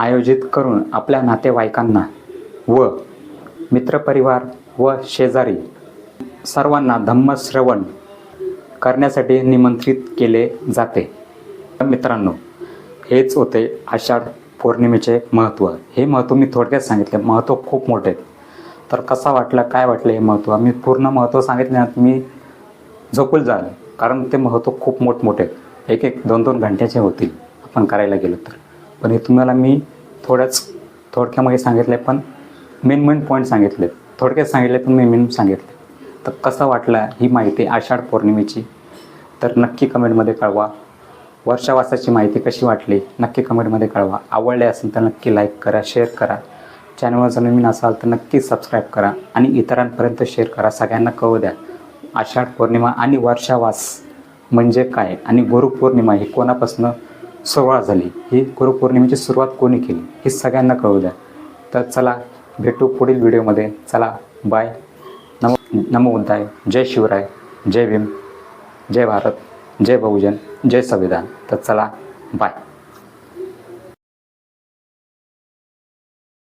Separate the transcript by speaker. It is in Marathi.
Speaker 1: आयोजित करून आपल्या नातेवाईकांना व मित्रपरिवार व शेजारी सर्वांना धम्मश्रवण करण्यासाठी निमंत्रित केले जाते. मित्रांनो हेच होते आषाढ पौर्णिमेचे महत्त्व. हे महत्त्व मी थोडक्यात सांगितले. महत्त्व खूप मोठे तर कसा वाटलं काय वाटलं हे महत्त्व? मी पूर्ण महत्त्व सांगितल्यानंतर मी झोपूल जाल कारण ते महत्त्व खूप मोठमोठे आहेत. एक एक दोन दोन घंट्याचे होतील. आपण करायला गेलो तर. पण हे तुम्हाला मी थोड्याच थोडक्यामध्ये सांगितले पण मेन मेन पॉईंट सांगितले. थोडक्यात सांगितले पण मी मेन सांगितले. तर कसं वाटलं ही माहिती आषाढ पौर्णिमेची? तर नक्की कमेंटमध्ये कळवा. वर्षावासाची माहिती कशी वाटली? नक्की कमेंटमध्ये कळवा. आवडले असेल तर नक्की लाईक करा शेअर करा. चॅनलवर जर नवीन असाल तर नक्की सबस्क्राईब करा आणि इतरांपर्यंत शेअर करा. सगळ्यांना कळू द्या. आषाढ पौर्णिमा आणि वर्षावास म्हणजे काय? आणि गुरुपौर्णिमा ही कोणापासून सुरुवात झाली. ही गुरुपौर्णिमेची सुरुवात कोणी केली ही सगळ्यांना कळू द्या. तर चला भेटू पुढील व्हिडिओमध्ये. चला बाय नमो नमो जय शिवराय. जय भीम. जय भारत. जय बहुजन. जय संविधान. तर चला बाय